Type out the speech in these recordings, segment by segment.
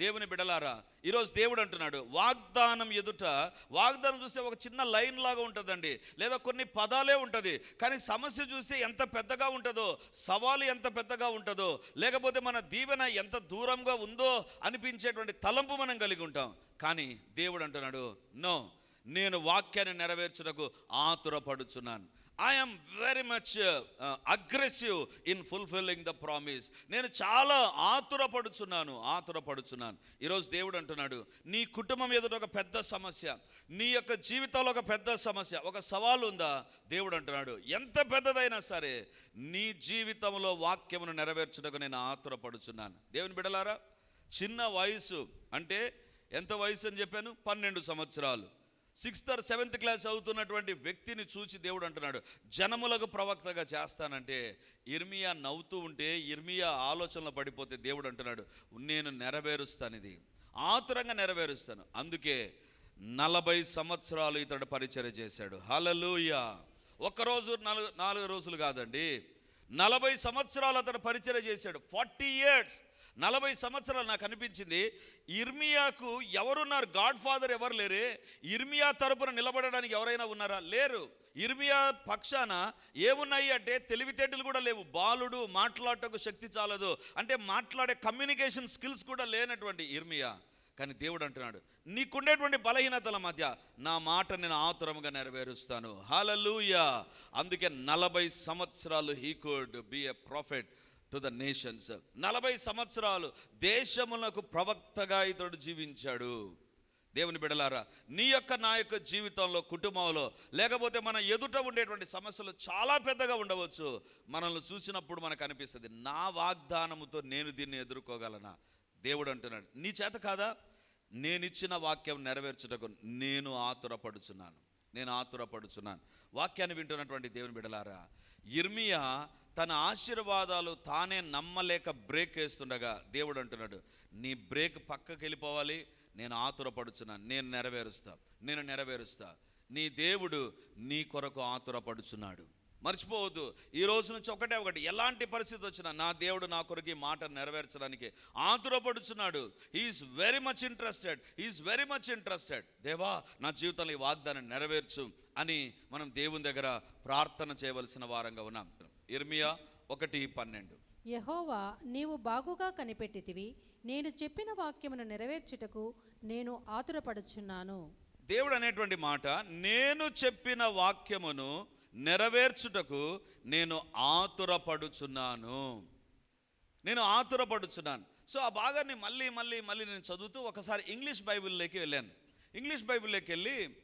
దేవుని బిడలారా ఈరోజు దేవుడు అంటున్నాడు వాగ్దానం ఎదుట వాగ్దానం చూస్తే ఒక చిన్న లైన్ లాగా ఉంటుందండి. లేదా కొన్ని పదాలే ఉంటుంది కానీ సమస్య చూస్తే ఎంత పెద్దగా ఉంటుందో సవాలు ఎంత పెద్దగా ఉంటుందో లేకపోతే మన దీవెన ఎంత దూరంగా ఉందో అనిపించేటువంటి తలంపు మనం కలిగి ఉంటాం. కానీ దేవుడు అంటున్నాడు నో నేను వాక్యాన్ని నెరవేర్చుటకు ఆతురపడుచున్నాను. I'm very much aggressive in fulfilling the promise నేను చాలా ఆతురపడుచున్నాను ఆతురపడుచున్నాను. ఈరోజు దేవుడు అంటున్నాడు నీ కుటుంబం ఎదుట ఒక పెద్ద సమస్య నీ యొక్క జీవితంలో ఒక పెద్ద సమస్య ఒక సవాలు ఉందా? దేవుడు అంటున్నాడు ఎంత పెద్దదైనా సరే నీ జీవితంలో వాక్యమును నెరవేర్చుటకు నేను ఆతురపడుచున్నాను. దేవుని బిడలారా చిన్న వయసు అంటే ఎంత వయసు అని చెప్పాను? పన్నెండు సంవత్సరాలు. సిక్స్త్ ఆర్ సెవెంత్ క్లాస్ చదువుతున్నటువంటి వ్యక్తిని చూసి దేవుడు అంటున్నాడు జనములకు ప్రవక్తగా చేస్తానంటే ఇర్మియా నవ్వుతూ ఉంటే ఇర్మియా ఆలోచనలో పడిపోతే దేవుడు అంటున్నాడు నేను నెరవేరుస్తాను ఇది ఆతురంగా నెరవేరుస్తాను. అందుకే నలభై సంవత్సరాలు ఇతడు పరిచయం చేశాడు. హలలుయ ఒక్కరోజు నాలుగు నాలుగు రోజులు కాదండి నలభై సంవత్సరాలు అతడు పరిచయం చేశాడు. Forty years! నలభై సంవత్సరాలు నాకు అనిపించింది ఇర్మియాకు ఎవరున్నారు? గాడ్ ఫాదర్ ఎవరు లేరే? ఇర్మియా తరపున నిలబడడానికి ఎవరైనా ఉన్నారా? లేరు. ఇర్మియా పక్షాన ఏమున్నాయి అంటే తెలివితేటలు కూడా లేవు. బాలుడు మాట్లాడటకు శక్తి చాలదు. అంటే మాట్లాడే కమ్యూనికేషన్ స్కిల్స్ కూడా లేనటువంటి ఇర్మియా. కానీ దేవుడు అంటున్నాడు నీకుండేటువంటి బలహీనతల మధ్య నా మాట నేను ఆతురముగా నెరవేరుస్తాను. హాలూయా అందుకే నలభై సంవత్సరాలు he could be a prophet to the nations నలభై సంవత్సరాలు దేశములకు ప్రవక్తగా ఇతడు జీవించాడు. దేవుని బిడలారా నీ యొక్క నా యొక్క జీవితంలో కుటుంబంలో లేకపోతే మన ఎదుట ఉండేటువంటి సమస్యలు చాలా పెద్దగా ఉండవచ్చు. మనల్ని చూసినప్పుడు మనకు అనిపిస్తుంది నా వాగ్దానముతో నేను దీన్ని ఎదుర్కోగలనా? దేవుడు అంటున్నాడు నీ చేత కాదా? నేను ఇచ్చిన వాక్యం నెరవేర్చుటకు నేను ఆతురపడుచున్నాను. నేను ఆతురపడుచున్నాను. వాక్యాన్ని వింటున్నటువంటి దేవుని బిడలారా ఇర్మియా తన ఆశీర్వాదాలు తానే నమ్మలేక బ్రేక్ వేస్తుండగా దేవుడు అంటున్నాడు నీ బ్రేక్ పక్కకి వెళ్ళిపోవాలి నేను ఆతురపడుచున్నాను నేను నెరవేరుస్తా నేను నెరవేరుస్తా. నీ దేవుడు నీ కొరకు ఆతురపడుచున్నాడు. మర్చిపోవద్దు ఈ రోజు నుంచి ఒకటే ఒకటి ఎలాంటి పరిస్థితి వచ్చినా నా దేవుడు నా కొరకు ఈ మాట నెరవేర్చడానికి ఆతురపడుచున్నాడు. Is very much interested is very much interested దేవా నా జీవితంలో ఈ వాగ్దానం నెరవేర్చు అని మనం దేవుని దగ్గర ప్రార్థన చేయవలసిన వారంగా ఉన్నాం. ఇర్మియా ఒకటి పన్నెండు. యహోవా నీవు బాగుగా కనిపెట్టితివి. నేను చెప్పిన వాక్యమును నెరవేర్చుటకు నేను ఆతురపడుచున్నాను. దేవుడు అనేటువంటి మాట నేను చెప్పిన వాక్యమును నెరవేర్చుటకు నేను ఆతురపడుచున్నాను. నేను ఆతురపడుచున్నాను. సో ఆ భాగాన్ని మళ్ళీ మళ్ళీ మళ్ళీ నేను చదువుతూ ఒకసారి ఇంగ్లీష్ బైబిల్లోకి వెళ్ళాను. ఇంగ్లీష్ బైబిల్లోకి వెళ్ళి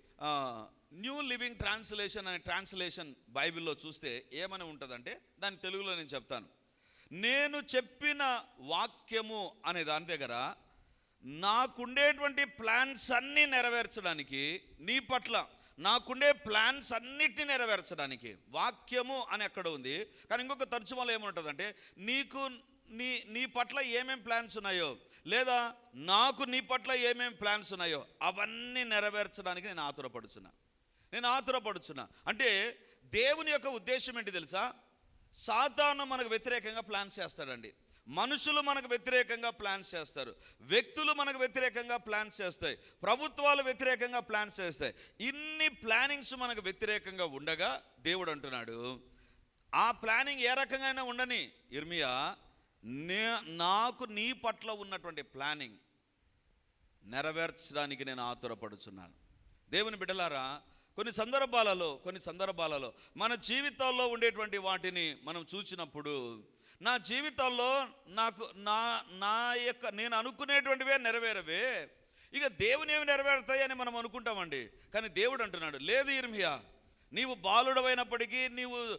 న్యూ లివింగ్ ట్రాన్స్లేషన్ అనే ట్రాన్స్లేషన్ బైబిల్లో చూస్తే ఏమని ఉంటుందంటే దాని తెలుగులో నేను చెప్తాను. నేను చెప్పిన వాక్యము అనే దాని దగ్గర నాకుండేటువంటి ప్లాన్స్ అన్నీ నెరవేర్చడానికి నీ పట్ల నాకుండే ప్లాన్స్ అన్నిటిని నెరవేర్చడానికి వాక్యము అని అక్కడ ఉంది. కానీ ఇంకొక తరచుమలో ఏముంటుందంటే నీకు నీ నీ పట్ల ఏమేం ప్లాన్స్ ఉన్నాయో లేదా నాకు నీ పట్ల ఏమేం ప్లాన్స్ ఉన్నాయో అవన్నీ నెరవేర్చడానికి నేను ఆతురపడుచున్నా. నేను ఆతురపడుచున్నా. అంటే దేవుని యొక్క ఉద్దేశం ఏంటి తెలుసా? సాతాను మనకు వ్యతిరేకంగా ప్లాన్స్ చేస్తాడండి. మనుషులు మనకు వ్యతిరేకంగా ప్లాన్స్ చేస్తారు. వ్యక్తులు మనకు వ్యతిరేకంగా ప్లాన్స్ చేస్తాయి. ప్రభుత్వాలు వ్యతిరేకంగా ప్లాన్స్ చేస్తాయి. ఇన్ని ప్లానింగ్స్ మనకు వ్యతిరేకంగా ఉండగా దేవుడు అంటున్నాడు ఆ ప్లానింగ్ ఏ రకంగా ఉండని ఇర్మియా నే నాకు నీ పట్ల ఉన్నటువంటి ప్లానింగ్ నెరవేర్చడానికి నేను ఆతురపడుచున్నాను. దేవుని బిడ్డలారా కొన్ని సందర్భాలలో కొన్ని సందర్భాలలో మన జీవితాల్లో ఉండేటువంటి వాటిని మనం చూసినప్పుడు నా జీవితంలో నాకు నా నా యొక్క నేను అనుకునేటువంటివే నెరవేరవే. ఇక దేవుని ఏమి నెరవేరుతాయని మనం అనుకుంటామండి. కానీ దేవుడు అంటున్నాడు లేదు ఇర్మియా నీవు బాలుడవైనప్పటికీ నీవు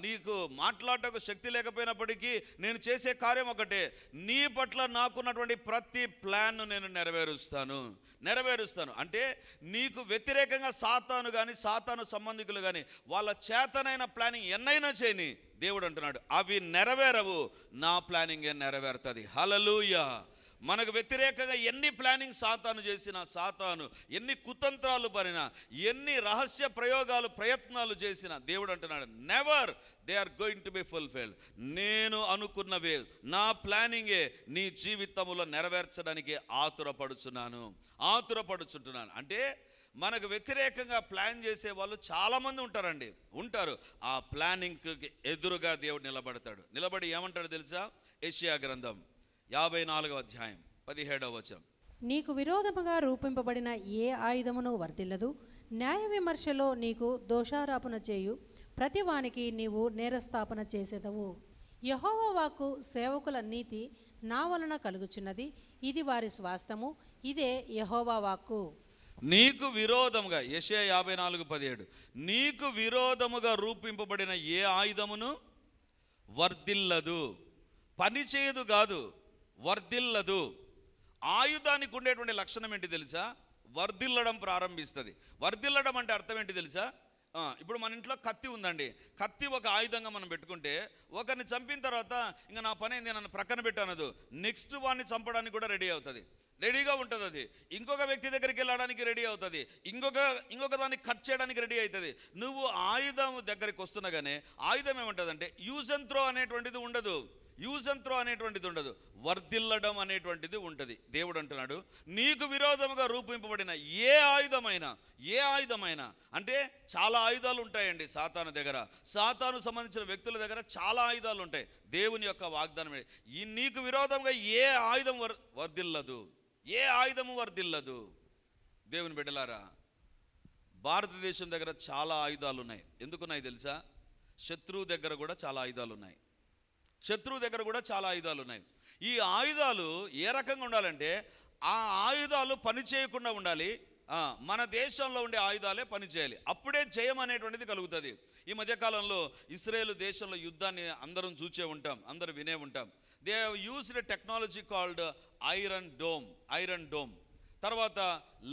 నీకు మాట్లాడటకు శక్తి లేకపోయినప్పటికీ నేను చేసే కార్యం ఒకటే. నీ పట్ల నాకున్నటువంటి ప్రతి ప్లాన్ను నేను నెరవేరుస్తాను. నెరవేరుస్తాను. అంటే నీకు వ్యతిరేకంగా సాతాను కానీ సాతాను సంబంధికులు కానీ వాళ్ళ చేతనైన ప్లానింగ్ ఎన్నైనా చేయని దేవుడు అంటున్నాడు. అవి నెరవేరవు. నా ప్లానింగ్ నెరవేరుతుంది. హలలుయా మనకు వ్యతిరేకంగా ఎన్ని ప్లానింగ్ సాతాను చేసినా సాతాను ఎన్ని కుతంత్రాలు పడినా ఎన్ని రహస్య ప్రయోగాలు ప్రయత్నాలు చేసినా దేవుడు అంటున్నాడు never they are going to be fulfilled నేను అనుకున్నవే నా ప్లానింగే నీ జీవితంలో నెరవేర్చడానికి ఆతురపడుచున్నాను ఆతురపడుచుంటున్నాను. అంటే మనకు వ్యతిరేకంగా ప్లాన్ చేసే వాళ్ళు చాలామంది ఉంటారండి. ఉంటారు. ఆ ప్లానింగ్కి ఎదురుగా దేవుడు నిలబడతాడు. నిలబడి ఏమంటాడు తెలుసా? ఏషియా గ్రంథం. యాభై నాలుగవ అధ్యాయం పదిహేడవ వచనం. నీకు విరోధముగా రూపింపబడిన ఏ ఆయుధమును వర్తిల్లదు? న్యాయ విమర్శలో నీకు దోషారోపణ చేయు. ప్రతివానికి నీవు నేరస్థాపన చేసేదవు. యహోవా వాక్కు సేవకుల నీతి నా వలన కలుగుచున్నది. ఇది వారి స్వాస్థము. ఇదే యహోవా వాక్కు. నీకు విరోధముగా యశయ యాభై నాలుగు పదిహేడు. నీకు విరోధముగా రూపింపబడిన ఏ ఆయుధమును వర్ధిల్లదు పని చేయదు కాదు. వర్ధిల్లదు. ఆయుధానికి ఉండేటువంటి లక్షణం ఏంటి తెలుసా? వర్ధిల్లడం ప్రారంభిస్తుంది. వర్ధిల్లడం అంటే అర్థం ఏంటి తెలుసా? ఇప్పుడు మన ఇంట్లో కత్తి ఉందండి. కత్తి ఒక ఆయుధంగా మనం పెట్టుకుంటే ఒకరిని చంపిన తర్వాత ఇంకా నా పని ఏంది? నన్ను ప్రక్కన పెట్టానదు నెక్స్ట్ వాడిని చంపడానికి కూడా రెడీ అవుతుంది. రెడీగా ఉంటుంది అది. ఇంకొక వ్యక్తి దగ్గరికి వెళ్ళడానికి రెడీ అవుతుంది. ఇంకొక ఇంకొక దాన్ని కట్ చేయడానికి రెడీ అవుతుంది. నువ్వు ఆయుధం దగ్గరికి వస్తున్నగానే ఆయుధం ఏమంటుందంటే యూజ్ అండ్ త్రో అనేటువంటిది ఉండదు. యూజ్ అండ్ త్రో అనేటువంటిది ఉండదు. వర్ధిల్లడం అనేటువంటిది ఉంటుంది. దేవుడు అంటున్నాడు నీకు విరోధముగా రూపింపబడిన ఏ ఆయుధమైనా ఏ ఆయుధమైనా అంటే చాలా ఆయుధాలు ఉంటాయండి సాతాను దగ్గర. సాతాను సంబంధించిన వ్యక్తుల దగ్గర చాలా ఆయుధాలు ఉంటాయి. దేవుని యొక్క వాగ్దానం ఈ నీకు విరోధంగా ఏ ఆయుధం వర్ వర్ధిల్లదు? ఏ ఆయుధము వర్ధిల్లదు? దేవుని బిడ్డలారా భారతదేశం దగ్గర చాలా ఆయుధాలు ఉన్నాయి. ఎందుకున్నాయి తెలుసా? శత్రువు దగ్గర కూడా చాలా ఆయుధాలు ఉన్నాయి. శత్రువు దగ్గర కూడా చాలా ఆయుధాలు ఉన్నాయి. ఈ ఆయుధాలు ఏ రకంగా ఉండాలంటే ఆ ఆయుధాలు పని చేయకుండా ఉండాలి. మన దేశంలో ఉండే ఆయుధాలే పనిచేయాలి అప్పుడే జయం అనేటువంటిది కలుగుతుంది. ఈ మధ్యకాలంలో ఇస్రాయేల్ దేశంలో యుద్ధాన్ని అందరం చూచే ఉంటాం అందరూ వినే ఉంటాం. They used technology called Iron Dome Iron Dome. తర్వాత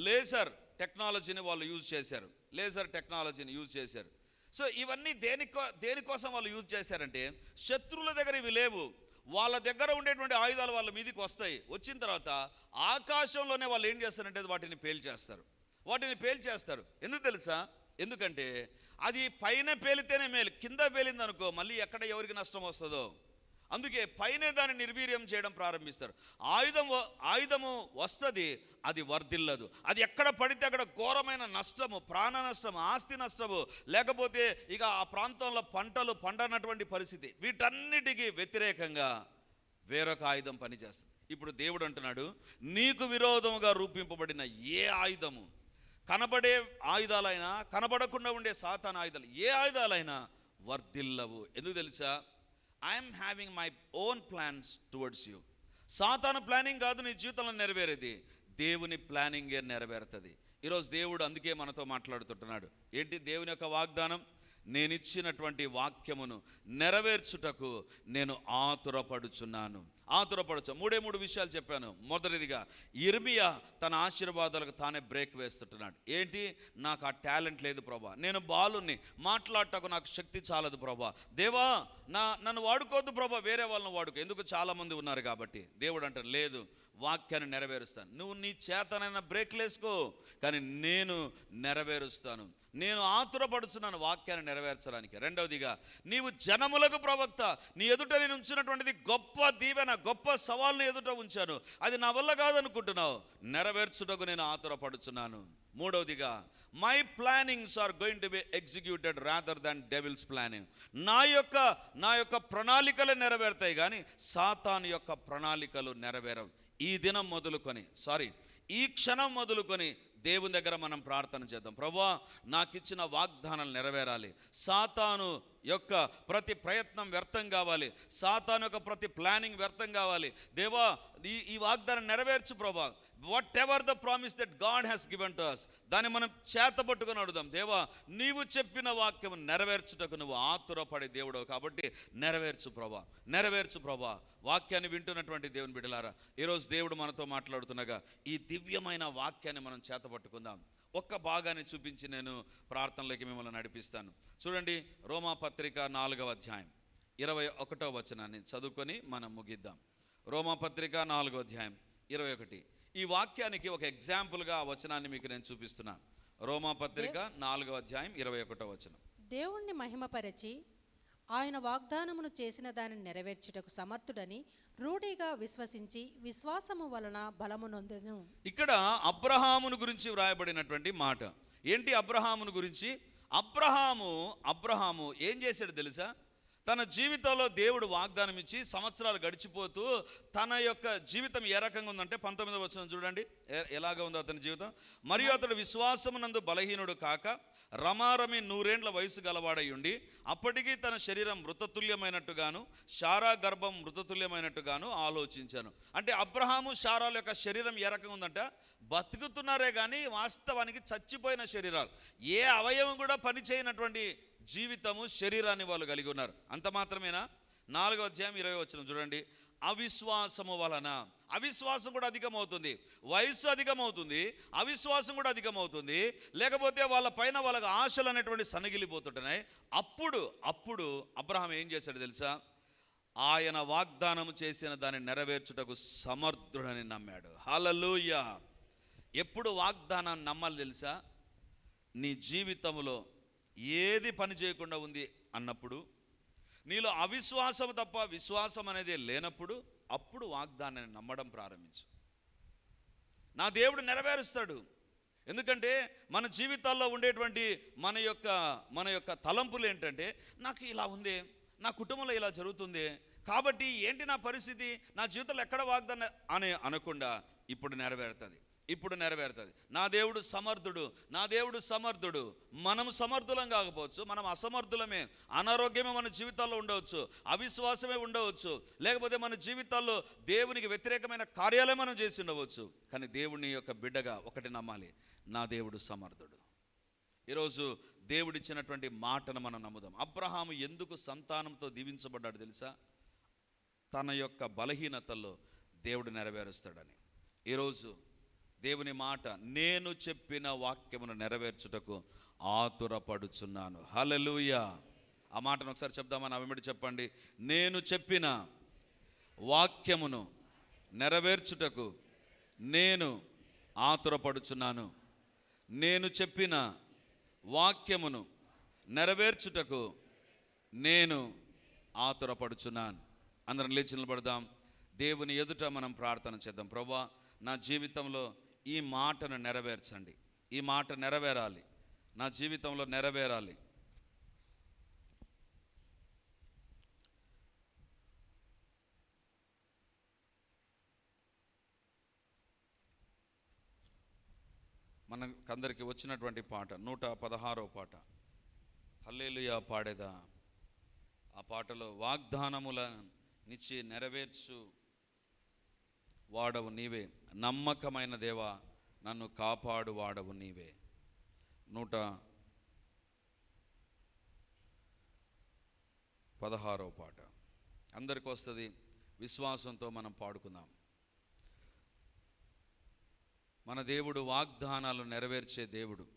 లేజర్ టెక్నాలజీని వాళ్ళు యూజ్ చేశారు. లేజర్ టెక్నాలజీని యూజ్ చేశారు. సో ఇవన్నీ దేనికో దేనికోసం వాళ్ళు యూజ్ చేశారంటే శత్రువుల దగ్గర ఇవి లేవు. వాళ్ళ దగ్గర ఉండేటువంటి ఆయుధాలు వాళ్ళ మీదకి వస్తాయి. వచ్చిన తర్వాత ఆకాశంలోనే వాళ్ళు ఏం చేస్తారంటే వాటిని పేల్చేస్తారు వాటిని పేల్చేస్తారు ఎందుకు తెలుసా? ఎందుకంటే అది పైన పేలితేనే మేలు. కింద పేలింది అనుకో మళ్ళీ ఎక్కడ ఎవరికి నష్టం వస్తుందో? అందుకే పైనే దాన్ని నిర్వీర్యం చేయడం ప్రారంభిస్తారు. ఆయుధం ఆయుధము వస్తుంది అది వర్ధిల్లదు. అది ఎక్కడ పడితే అక్కడ ఘోరమైన నష్టము ప్రాణ నష్టము ఆస్తి నష్టము లేకపోతే ఇక ఆ ప్రాంతంలో పంటలు పండనటువంటి పరిస్థితి. వీటన్నిటికీ వ్యతిరేకంగా వేరొక ఆయుధం పనిచేస్తుంది. ఇప్పుడు దేవుడు అంటున్నాడు నీకు విరోధముగా రూపింపబడిన ఏ ఆయుధము? కనబడే ఆయుధాలైనా కనబడకుండా ఉండే సాతాన ఆయుధాలు ఏ ఆయుధాలైనా వర్ధిల్లవు. ఎందుకు తెలుసా? I'm having my own plans towards you సాతాను ప్లానింగ్ కాదు నీ జీవితంలో నెరవేరేది. దేవుని ప్లానింగే నెరవేరుతుంది. ఈరోజు దేవుడు అందుకే మనతో మాట్లాడుతుంటున్నాడు. ఏంటి? దేవుని యొక్క వాగ్దానం? నేను ఇచ్చినటువంటి వాక్యమును నెరవేర్చుటకు నేను ఆతురపడుచున్నాను. ఆతురపడుచు మూడే మూడు విషయాలు చెప్పాను. మొదటిదిగా ఇర్మియా తన ఆశీర్వాదాలకు తానే బ్రేక్ వేస్తుంటున్నాడు ఏంటి? నాకు ఆ టాలెంట్ లేదు ప్రభా. నేను బాలుని మాట్లాడటకు నాకు శక్తి చాలదు ప్రభా. దేవా నా నన్ను వాడుకోవద్దు ప్రభా. వేరే వాళ్ళని వాడుకో. ఎందుకు చాలామంది ఉన్నారు కాబట్టి. దేవుడు అంటారు లేదు వాక్యాన్ని నెరవేరుస్తాను. నువ్వు నీ చేతనైనా బ్రేక్లు వేసుకో కానీ నేను నెరవేరుస్తాను. నేను ఆతురపడుచున్నాను వాక్యాన్ని నెరవేర్చడానికి. రెండవదిగా నీవు జనములకు ప్రవక్త నీ ఎదుట నేను ఉంచినటువంటిది గొప్ప దీవెన గొప్ప సవాల్ని ఎదుట ఉంచాను. అది నా వల్ల కాదనుకుంటున్నావు. నెరవేర్చుటకు నేను ఆతురపడుచున్నాను. మూడవదిగా my plannings are going to be executed rather than devil's planning నా యొక్క నా యొక్క ప్రణాళికలు నెరవేరుతాయి కానీ సాతాన్ యొక్క ప్రణాళికలు నెరవేరవు. ఈ దినం మొదలుకొని సారీ ఈ క్షణం మొదలుకొని దేవుని దగ్గర మనం ప్రార్థన చేద్దాం. ప్రభా నాకు ఇచ్చిన వాగ్దానాలు నెరవేరాలి. సాతాను యొక్క ప్రతి ప్రయత్నం వ్యర్థం కావాలి. సాతాను యొక్క ప్రతి ప్లానింగ్ వ్యర్థం కావాలి. దేవా ఈ ఈ వాగ్దానం నెరవేర్చు ప్రభా. Whatever the promise that God has given to us దాన్ని మనం చేతబట్టుకుని అడుగుదాం. దేవా నీవు చెప్పిన వాక్యం నెరవేర్చుటకు నువ్వు ఆతురపడే దేవుడవు కాబట్టి నెరవేర్చు ప్రభా నెరవేర్చు ప్రభా. వాక్యాన్ని వింటున్నటువంటి దేవుని బిడ్డలారా ఈరోజు దేవుడు మనతో మాట్లాడుతుండగా ఈ దివ్యమైన వాక్యాన్ని మనం చేతబట్టుకుందాం. ఒక్క భాగాన్ని చూపించి నేను ప్రార్థనలోకి మిమ్మల్ని నడిపిస్తాను. చూడండి రోమా పత్రిక నాలుగవ అధ్యాయం ఇరవై ఒకటో వచనాన్ని చదువుకొని మనం ముగిద్దాం. రోమా పత్రిక నాలుగో అధ్యాయం ఇరవై ఒకటి. ఈ వాక్యానికి ఒక ఎగ్జాంపుల్గా ఆ వచనాన్ని మీకు నేను చూపిస్తున్నాను. రోమా పత్రిక నాలుగవ అధ్యాయం ఇరవై ఒకటో వచనం. దేవుణ్ణి మహిమపరచి ఆయన వాగ్దానమును చేసిన దానిని నెరవేర్చుటకు సమర్థుడని రూఢిగా విశ్వసించి విశ్వాసము వలన బలము నొందెను. ఇక్కడ అబ్రహామును గురించి వ్రాయబడినటువంటి మాట. ఏంటి అబ్రహామును గురించి? అబ్రహాము అబ్రహాము ఏం చేశాడు తెలుసా? తన జీవితంలో దేవుడు వాగ్దానం ఇచ్చి సంవత్సరాలు గడిచిపోతూ తన యొక్క జీవితం ఏ రకంగా ఉందంటే పంతొమ్మిదవ వచ్చిన చూడండి. ఎలాగ ఉందో అతని జీవితం? మరియు అతడు విశ్వాసమునందు బలహీనుడు కాక రమారమి నూరేండ్ల వయసు గలవాడై ఉండి అప్పటికీ తన శరీరం మృతతుల్యమైనట్టుగాను శారా గర్భం మృతతుల్యమైనట్టుగాను ఆలోచించాను. అంటే అబ్రహాము శారాల యొక్క శరీరం ఏ రకంగా ఉందంట? బతుకుతున్నారే కానీ వాస్తవానికి చచ్చిపోయిన శరీరాలు. ఏ అవయవం కూడా పనిచేయనటువంటి జీవితము శరీరాన్ని వాళ్ళు కలిగి ఉన్నారు. అంత మాత్రమేనా? నాలుగో అధ్యాయం ఇరవై వచ్చిన చూడండి. అవిశ్వాసము వలన. అవిశ్వాసం కూడా అధికమవుతుంది. వయస్సు అధికమవుతుంది. అవిశ్వాసం కూడా అధికమవుతుంది. లేకపోతే వాళ్ళ పైన వాళ్ళకి ఆశలు అనేటువంటి సన్నగిలిపోతుంటున్నాయి అప్పుడు అప్పుడు అబ్రహాం ఏం చేశాడు తెలుసా? ఆయన వాగ్దానం చేసిన దాన్ని నెరవేర్చుటకు సమర్థుడని నమ్మాడు. హలలుయ ఎప్పుడు వాగ్దానాన్ని నమ్మాలి తెలుసా? నీ జీవితంలో ఏది పని చేయకుండా ఉంది అన్నప్పుడు నీలో అవిశ్వాసం తప్ప విశ్వాసం అనేది లేనప్పుడు అప్పుడు వాగ్దానాన్ని నమ్మడం ప్రారంభించు. నా దేవుడు నెరవేరుస్తాడు. ఎందుకంటే మన జీవితాల్లో ఉండేటువంటి మన యొక్క మన యొక్క తలంపులు ఏంటంటే నాకు ఇలా ఉంది నా కుటుంబంలో ఇలా జరుగుతుంది కాబట్టి ఏంటి నా పరిస్థితి నా జీవితంలో ఎక్కడ వాగ్దానం అని అనకుండా ఇప్పుడు నెరవేరుతుంది. ఇప్పుడు నెరవేరుతుంది. నా దేవుడు సమర్థుడు నా దేవుడు సమర్థుడు. మనం సమర్థులం కాకపోవచ్చు మనం అసమర్థులమే. అనారోగ్యమే మన జీవితాల్లో ఉండవచ్చు అవిశ్వాసమే ఉండవచ్చు. లేకపోతే మన జీవితాల్లో దేవునికి వ్యతిరేకమైన కార్యాలే మనం చేసి ఉండవచ్చు. కానీ దేవుని యొక్క బిడ్డగా ఒకటి నమ్మాలి నా దేవుడు సమర్థుడు. ఈరోజు దేవుడిచ్చినటువంటి మాటను మనం నమ్ముదాం. అబ్రహాము ఎందుకు సంతానంతో దీవించబడ్డాడు తెలుసా? తన యొక్క బలహీనతల్లో దేవుడు నెరవేరుస్తాడని. ఈరోజు దేవుని మాట నేను చెప్పిన వాక్యమును నెరవేర్చుటకు ఆతురపడుచున్నాను. హలలుయ ఆ మాటను ఒకసారి చెప్దామని అవిమిడి చెప్పండి. నేను చెప్పిన వాక్యమును నెరవేర్చుటకు నేను ఆతురపడుచున్నాను. నేను చెప్పిన వాక్యమును నెరవేర్చుటకు నేను ఆతురపడుచున్నాను. అందరం లేచి నిలబడదాం. దేవుని ఎదుట మనం ప్రార్థన చేద్దాం. ప్రభా నా జీవితంలో ఈ మాటను నెరవేర్చండి. ఈ మాట నెరవేరాలి. నా జీవితంలో నెరవేరాలి. మనకందరికి వచ్చినటువంటి పాట నూట పదహారో పాట. హల్లేలుయా పాడేదా? ఆ పాటలో వాగ్దానముల నిచ్చి నెరవేర్చు వాడవు నీవే. నమ్మకమైన దేవా నన్ను కాపాడు వాడవు నీవే. నూట పదహారో పాట. అందరికి వస్తుంది విశ్వాసంతో మనం పాడుకుందాం. మన దేవుడు వాగ్దానాలు నెరవేర్చే దేవుడు.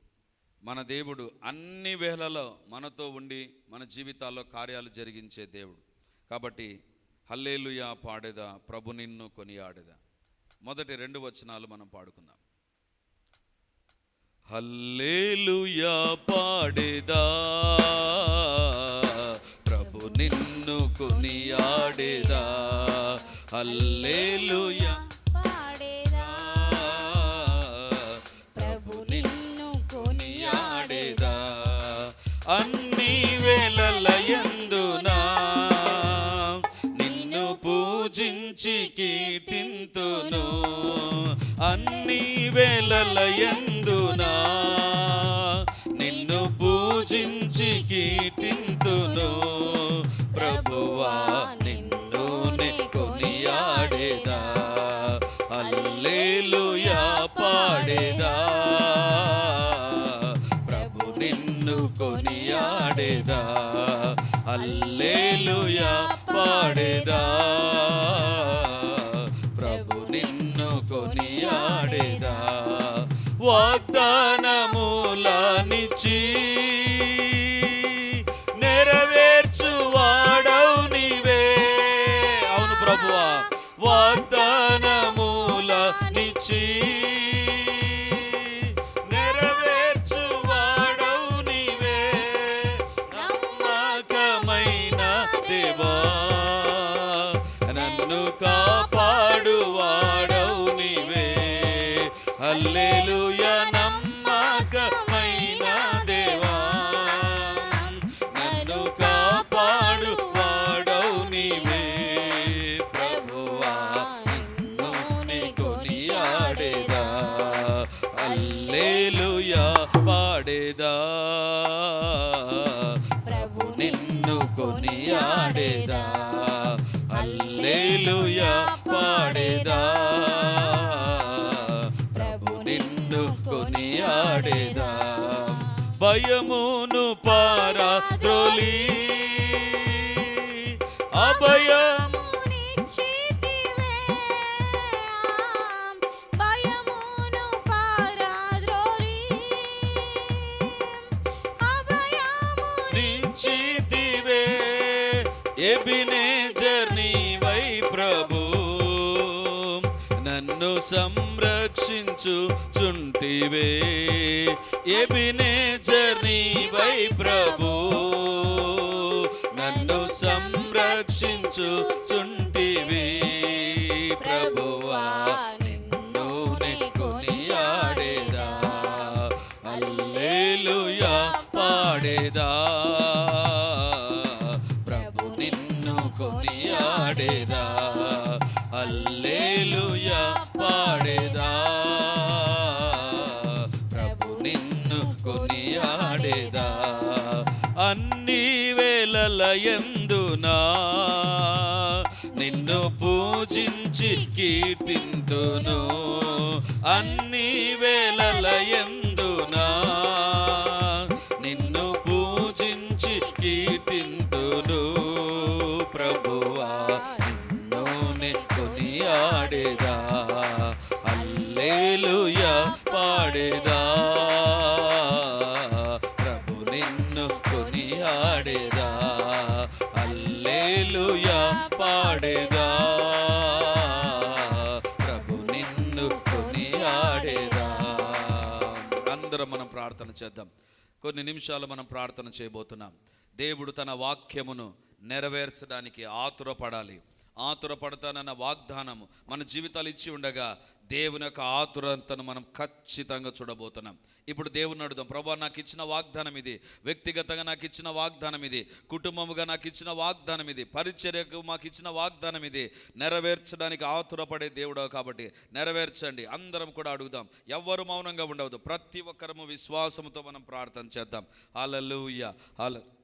మన దేవుడు అన్ని వేళలో మనతో ఉండి మన జీవితాల్లో కార్యాలు జరిగించే దేవుడు. కాబట్టి హల్లేలుయా పాడేదా ప్రభు నిన్ను కొనియాడేదా. మొదటి రెండు వచనాలు మనం పాడుకుందాం. హల్లేలుయా పాడేదా? ప్రభు నిన్ను కొనియాడేదా? హల్లేలుయా అన్ని వేళలయందునా నిన్ను పూజించి కీర్తింతును. ప్రభువా నిన్ను కొనియాడేదా అల్లేలుయా పాడేదా? ప్రభు నిన్ను కొనియాడేదా? అల్లేలుయా పాడేదా? ti. నిశ్చితివే ఎబినేజర్ నీవై ప్రభు. నన్ను సంరక్షించు చుంటివే. ఎబినేజర్ నీవై ప్రభు. నన్ను సంరక్షించు చుంటివే. వేళల నిన్ను పూజించి కీర్తింతును. అన్ని వేళలయందునా ప్రార్థన చేద్దాం. కొన్ని నిమిషాలు మనం ప్రార్థన చేయబోతున్నాం. దేవుడు తన వాక్యమును నెరవేర్చడానికి ఆతురపడాలి. ఆతురపడతానన్న వాగ్దానము మన జీవితాలు ఇచ్చి ఉండగా దేవుని యొక్క ఆతురతను మనం ఖచ్చితంగా చూడబోతున్నాం. ఇప్పుడు దేవుని అడుగుదాం ప్రభా నాకు ఇచ్చిన వాగ్దానం ఇది. వ్యక్తిగతంగా నాకు ఇచ్చిన వాగ్దానం ఇది. కుటుంబముగా నాకు ఇచ్చిన వాగ్దానం ఇది. పరిచర్యకు మాకు ఇచ్చిన వాగ్దానం ఇది. నెరవేర్చడానికి ఆతురపడే దేవుడు కాబట్టి నెరవేర్చండి. అందరం కూడా అడుగుదాం ఎవ్వరు మౌనంగా ఉండవద్దు. ప్రతి ఒక్కరము విశ్వాసంతో మనం ప్రార్థన చేద్దాం. అలలుయ్య అల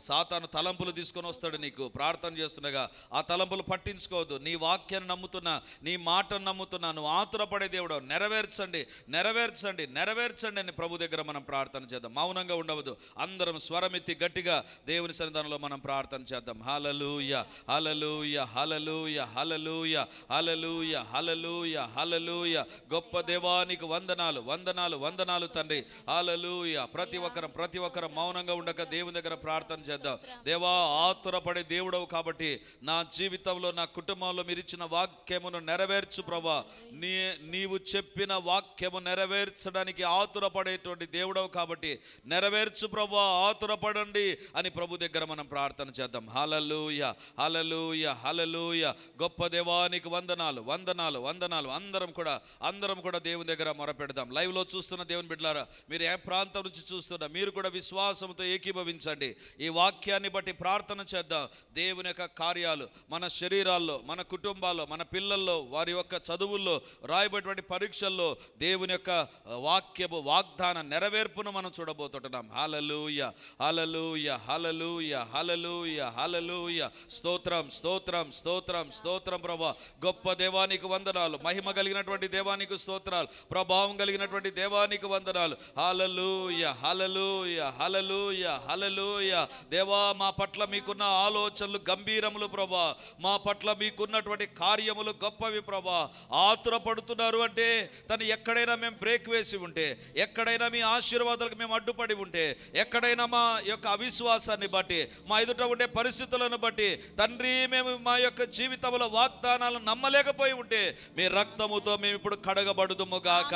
సాతాను తలంపులు తీసుకొని వస్తాడు నీకు. ప్రార్థన చేస్తుండగా ఆ తలంపులు పట్టించుకోవద్దు. నీ వాక్యాన్ని నమ్ముతున్నా నీ మాటను నమ్ముతున్నా నువ్వు ఆతురపడే దేవుడు. నెరవేర్చండి నెరవేర్చండి నెరవేర్చండి అని ప్రభు దగ్గర మనం ప్రార్థన చేద్దాం. మౌనంగా ఉండవద్దు. అందరం స్వరమెత్తి గట్టిగా దేవుని సన్నిధానంలో మనం ప్రార్థన చేద్దాం. హలలుయ హలలుయ హలలుయ హలలుయ హలలుయ హలలుయ హలలుయ గొప్ప దేవానికి వందనాలు వందనాలు వందనాలు తండ్రి. హలలుయ ప్రతి ఒక్కరం ప్రతి ఒక్కరం మౌనంగా ఉండక దేవుని దగ్గర ప్రార్థన ప్రార్థన చేద్దాం. దేవా ఆతురపడే దేవుడవు కాబట్టి నా జీవితంలో నా కుటుంబంలో మీరు ఇచ్చిన వాక్యమును నెరవేర్చు ప్రభా. నీ నీవు చెప్పిన వాక్యము నెరవేర్చడానికి ఆతురపడేటువంటి దేవుడవు కాబట్టి నెరవేర్చు ప్రభా ఆతురపడండి అని ప్రభు దగ్గర మనం ప్రార్థన చేద్దాం. హలలుయ హలలుయ హలలుయ గొప్ప దేవానికి వందనాలు వందనాలు వందనాలు. అందరం కూడా అందరం కూడా దేవుని దగ్గర మొరపెడదాం. లైవ్లో చూస్తున్న దేవుని బిడ్డలారా మీరు ఏ ప్రాంతం నుంచి చూస్తున్నా మీరు కూడా విశ్వాసంతో ఏకీభవించండి. ఈ వాక్యాన్ని బట్టి ప్రార్థన చేద్దాం. దేవుని యొక్క కార్యాలు మన శరీరాల్లో మన కుటుంబాల్లో మన పిల్లల్లో వారి యొక్క చదువుల్లో రాయబడినటువంటి పరీక్షల్లో దేవుని యొక్క వాక్యపు వాగ్దాన నెరవేర్పును మనం చూడబోతుంటున్నాం. హలలుయ హలలుయ హలలుయ హలలుయ హలలుయ స్తోత్రం స్తోత్రం స్తోత్రం స్తోత్రం ప్రభా. గొప్ప దేవానికి వందనాలు మహిమ కలిగినటువంటి దేవానికి స్తోత్రాలు ప్రభావం కలిగినటువంటి దేవానికి వందనాలు. హలలుయ హలలుయ హలలుయ హలలుయ దేవా మా పట్ల మీకున్న ఆలోచనలు గంభీరములు ప్రభా. మా పట్ల మీకున్నటువంటి కార్యములు గొప్పవి ప్రభా. ఆతురపడుతున్నారు అంటే తను ఎక్కడైనా మేము బ్రేక్ వేసి ఉంటే ఎక్కడైనా మీ ఆశీర్వాదాలకు మేము అడ్డుపడి ఉంటే ఎక్కడైనా మా యొక్క అవిశ్వాసాన్ని బట్టి మా ఎదుట ఉండే పరిస్థితులను బట్టి తండ్రి మేము మా యొక్క జీవితంలో వాగ్దానాలను నమ్మలేకపోయి ఉంటే మీ రక్తముతో మేము ఇప్పుడు కడగబడుదుము గాక.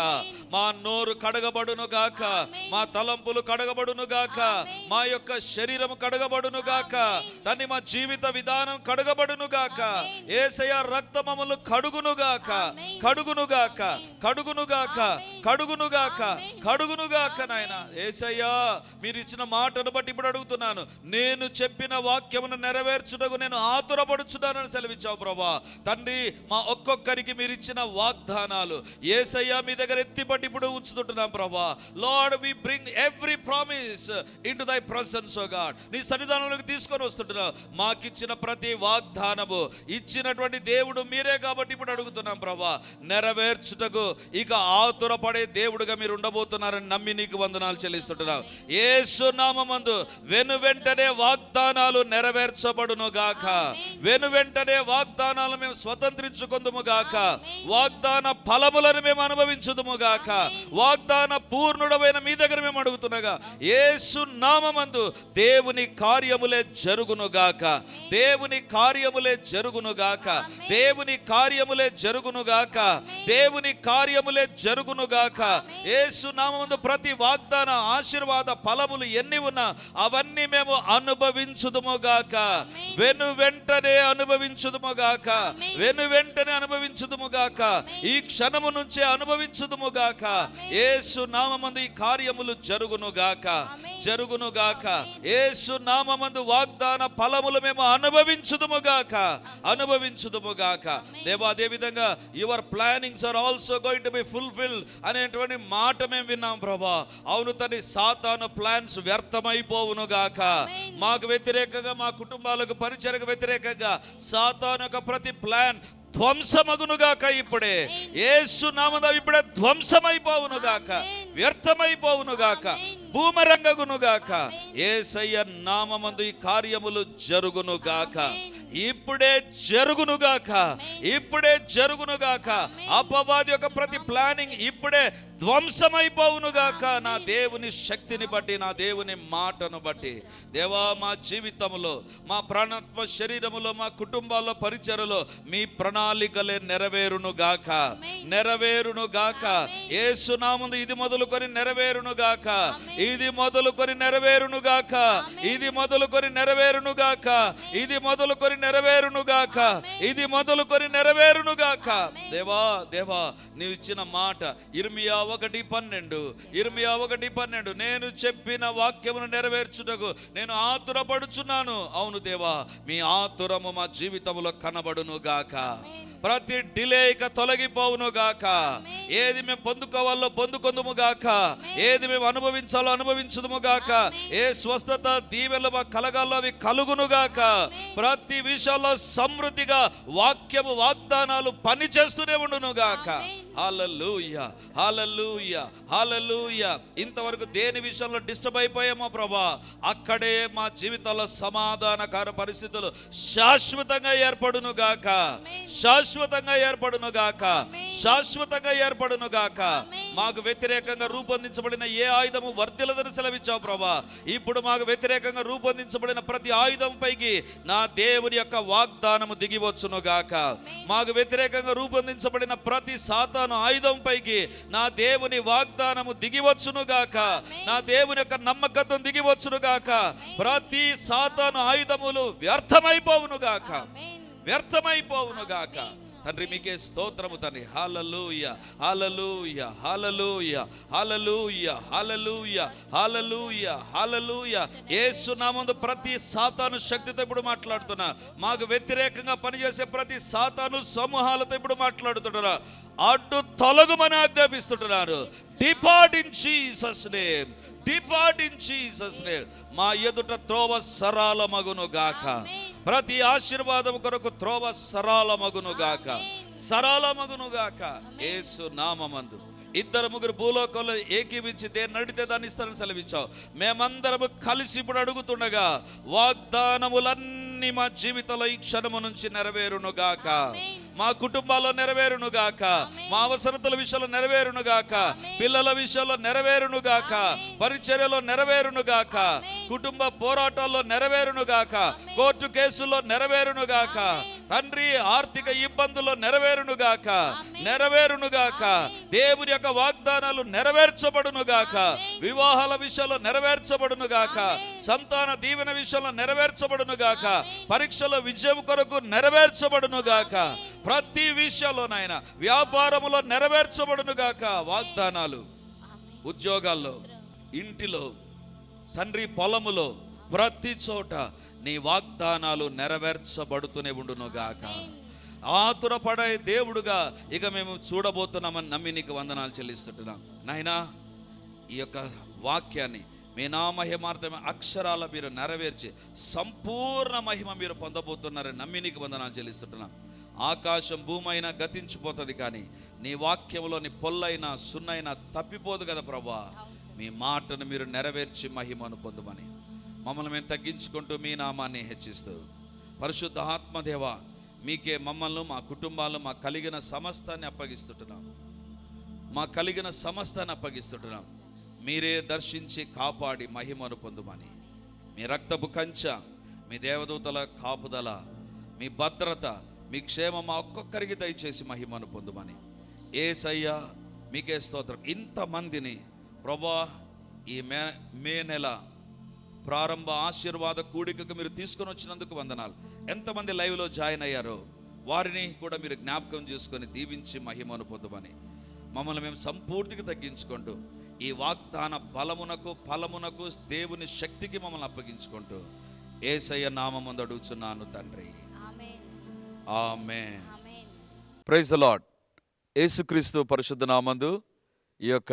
మా నోరు కడగబడును గాక. మా తలంపులు కడగబడును గాక. మా యొక్క శరీరము కడగబడును గాక. దాన్ని మా జీవిత విధానం కడగబడును గాక. ఏసయ రక్తమములు కడుగును గాక. కడుగును గాక. కడుగును గాక. కడుగును గాక. కడుగును గాక నాయన. ఏసయ్యా మీరు ఇచ్చిన మాటను బట్టి ఇప్పుడు అడుగుతున్నాను. నేను చెప్పిన వాక్యమును నెరవేర్చుటకు నేను ఆతురపడుచున్నానని సెలవిచ్చావు ప్రభా. తండ్రి మా ఒక్కొక్కరికి మీరు ఇచ్చిన వాగ్దానాలు. ఏసయ్యా మీ దగ్గర ఎత్తిపట్టి ఇప్పుడు ఉంచుతుంటున్నాం ప్రభా. Lord we bring every promise into thy presence God. నీ సన్నిధానంలోకి తీసుకొని వస్తుంటున్నావు. మాకిచ్చిన ప్రతి వాగ్దానము ఇచ్చినటువంటి దేవుడు మీరే కాబట్టి ఇప్పుడు అడుగుతున్నాం ప్రభా. నెరవేర్చుటకు ఇక ఆతురపడే దేవుడుగా మీరు ఉండబోతున్నారని నమ్మి నీకు వందనాలు చెల్లిస్తుంటున్నాం. ఏసు నామందు వెను వెంటనే వాగ్దానాలు నెరవేర్చబడును గాక. వెను వెంటనే వాగ్దానాలు మేము స్వతంత్రించుకుందుము గాక. వాగ్దాన ఫలములను మేము అనుభవించుదుము గాక. వాగ్దాన పూర్ణుడమైన మీ దగ్గర మేము అడుగుతున్నగా. ఏసు నామందు దేవుని కార్యములే జరుగును గాక దేవుని కార్యములే జరుగును గాక దేవుని కార్యములే జరుగును గాక దేవుని కార్యములే జరుగును గాక యేసు నామముందు ప్రతి వాగ్దాన ఆశీర్వాద ఫలములు ఎన్ని ఉన్నా అవన్నీ మేము అనుభవించుదుము గాక వెను వెంటనే అనుభవించుదుము గాక వెను వెంటనే అనుభవించుదుము గాక ఈ క్షణము నుంచే అనుభవించుదుము గాక యేసు నామమందు ఈ కార్యములు జరుగును గాక యేసు నామమందు వాగ్దాన ఫలములు మేము అనుభవించుదుము గాక అనుభవించుదుము గాక దేవా అదే విధంగా your plannings are also going to be fulfill అనేటువంటి మాట మేము విన్నాం ప్రభా. అవును తని సాతాను ప్లాన్స్ వ్యర్థమైపోవును గాక మాకు వ్యతిరేకంగా మా కుటుంబాలకు పరిచయకు వ్యతిరేకంగా సాతాను యొక్క ప్రతి ప్లాన్ ధ్వంసమగును గాక ఇప్పుడే యేసు నామద ఇప్పుడే ధ్వంసమైపోవును గాక వ్యర్థమైపోవును గాక భూమరంగగును గాక ఏసయ్య నామమందు ఈ కార్యములు జరుగును గాక ఇప్పుడే జరుగును గాక ఇప్పుడే జరుగును గాక అపవాది యొక్క ప్రతి ప్లానింగ్ ఇప్పుడే ధ్వంసమైపోవును గాక నా దేవుని శక్తిని బట్టి నా దేవుని మాటను బట్టి. దేవా మా జీవితంలో మా ప్రాణాత్మ శరీరములో మా కుటుంబాల్లో పరిచయలో మీ ప్రణాళికలే నెరవేరును గాక నెరవేరును గాక ఏసునాముందు ఇది మొదలుకొని నెరవేరును గాక ఇది మొదలుకొని నెరవేరును గాక ఇది మొదలుకొని నెరవేరును గాక ఇది మొదలుకొని నెరవేరును గాక ఇది మొదలుకొని నెరవేరును గాక దేవా దేవా నీవు ఇచ్చిన మాట ఇర్మియా ఒకటి పన్నెండు ఇర్మియా ఒకటి పన్నెండు. నేను చెప్పిన వాక్యమును నెరవేర్చుటకు నేను ఆతురపడుచున్నాను. అవును దేవా మీ ఆతురము మా జీవితంలో కనబడును గాక. ప్రతి డిలే ఇక తొలగిపోవును గాక. ఏది మేము పొందుకోవాలో పొందుకొందుము గాక. ఏది మేము అనుభవించాలో అనుభవించుదుము గాక. ఏ స్వస్థత దీవెలు మా కలగాలో అవి కలుగును గాక. ప్రతి విషయంలో సమృద్ధిగా వాక్యము వాగ్దానాలు పని చేస్తూనే ఉండును గాక. హాలూయ హాలూయ ఇంతవరకు దేని విషయంలో డిస్టర్బ్ అయిపోయామో ప్రభా? అక్కడే మా జీవితాల్లో సమాధానకర పరిస్థితులు శాశ్వతంగా ఏర్పడును గాక. శాశ్వతంగా ఏర్పడును గాక. శాశ్వతంగా ఏర్పడును గాక. మాకు వ్యతిరేకంగా రూపొందించబడిన ఏ ఆయుధము వర్ధిలదని సెలవిచ్చావు ప్రభా? ఇప్పుడు మాకు వ్యతిరేకంగా రూపొందించబడిన ప్రతి ఆయుధం పైకి నా దేవుని యొక్క వాగ్దానము దిగివచ్చును గాక. మాకు వ్యతిరేకంగా రూపొందించబడిన ప్రతి సాతాను ఆయుధం పైకి నా దేవుని వాగ్దానము దిగివచ్చును గాక. నా దేవుని యొక్క నమ్మకత్వం దిగివచ్చును గాక. ప్రతి సాతాను ఆయుధములు వ్యర్థమైపోవును గాక. వ్యర్థమైపోవును గాక. తండ్రి మీకే స్తోత్రము తండ్రి. Hallelujah hallelujah hallelujah hallelujah hallelujah hallelujah hallelujah ఏసునామందు ప్రతి సాతాను శక్తితో ఇప్పుడు మాట్లాడుతున్నా. మాకు వ్యతిరేకంగా పనిచేసే ప్రతి సాతాను సమూహాలతో ఇప్పుడు మాట్లాడుతున్నారు అడ్డు తొలగుమని ఆజ్ఞాపిస్తుంటున్నారు. Depart in Jesus name depart in Jesus name మా ఎదుట త్రోవ సరాల మగును గాక ప్రతి ఆశీర్వాదం కొరకు త్రోవ సరాల మగును గాక. సరాల మగును గాక. యేసు నామమందు. ఇద్దరు ముగ్గురు భూలోకంలో ఏకీవించి దేన్ని అడిగితే దాన్ని ఇస్తారని సెలవిచ్చావు. మేమందరము కలిసి ఇప్పుడు అడుగుతుండగా వాగ్దానములన్నీ మా జీవితంలో ఈ క్షణము నుంచి నెరవేరును గాక. మా కుటుంబాల్లో నెరవేరును గాక. మా అవసరతల విషయంలో నెరవేరును గాక. పిల్లల విషయంలో నెరవేరును గాక. పరిచర్యలో నెరవేరును గాక. కుటుంబ పోరాటాల్లో నెరవేరును గాక. కోర్టు కేసుల్లో నెరవేరును గాక. తండ్రి ఆర్థిక ఇబ్బందుల్లో నెరవేరును గాక. నెరవేరును గాక. దేవుని యొక్క వాగ్దానాలు నెరవేర్చబడును గాక. వివాహాల విషయంలో నెరవేర్చబడును గాక. సంతాన దీవెన విషయంలో నెరవేర్చబడును గాక. పరీక్షల విజయం కొరకు నెరవేర్చబడును గాక. ప్రతి విషయంలో నాయన వ్యాపారములో నెరవేర్చబడును గాక వాగ్దానాలు. ఉద్యోగాల్లో ఇంటిలో తండ్రి పొలములో ప్రతి చోట నీ వాగ్దానాలు నెరవేర్చబడుతూనే ఉండును గాక. ఆతురపడే దేవుడుగా ఇక మేము చూడబోతున్నామని నమ్మి నీకు వందనాలు చెల్లిస్తుంటున్నాం. నాయనా ఈ యొక్క వాక్యాన్ని మీ నా మహిమార్థమే అక్షరాల మీరు నెరవేర్చి సంపూర్ణ మహిమ మీరు పొందబోతున్నారని నమ్మి నీకు వందనాలు చెల్లిస్తుంటున్నాం. ఆకాశం భూమి అయినా గతించిపోతుంది కానీ నీ వాక్యంలోని పొల్లైన సున్నైనా తప్పిపోదు కదా ప్రభా. మీ మాటను మీరు నెరవేర్చి మహిమను పొందమని. మమ్మల్ని మేము తగ్గించుకుంటూ మీ నామాన్ని హెచ్చిస్తూ పరిశుద్ధ ఆత్మదేవ మీకే మమ్మల్ని మా కుటుంబాలు మా కలిగిన సమస్తాన్ని అప్పగిస్తుంటున్నాం మా కలిగిన సమస్తాన్ని అప్పగిస్తుంటున్నాం మీరే దర్శించి కాపాడి మహిమను పొందుమని. మీ రక్తపు కంచ మీ దేవదూతల కాపుదల మీ భద్రత మీ క్షేమం మా ఒక్కొక్కరికి దయచేసి మహిమను పొందుమని. ఏసయ్య మీకే స్తోత్రం. ఇంతమందిని ప్రభా ఈ మే మే నెల ప్రారంభ ఆశీర్వాద కూడికకు మీరు తీసుకొని వచ్చినందుకు వందనాలు. ఎంతమంది లైవ్లో జాయిన్ అయ్యారో వారిని కూడా మీరు జ్ఞాపకం చేసుకొని దీవించి మహిమను పొందమని. మమ్మల్ని మేము సంపూర్తిగా తగ్గించుకుంటూ ఈ వాగ్దాన బలమునకు ఫలమునకు దేవుని శక్తికి మమ్మల్ని అప్పగించుకుంటూ ఏసయ్య నామమందు అడుగుచున్నాను తండ్రి. ఆమె ప్రైజ్ ద లాడ్ యేసుక్రీస్తు పరిశుద్ధ నామందు ఈ యొక్క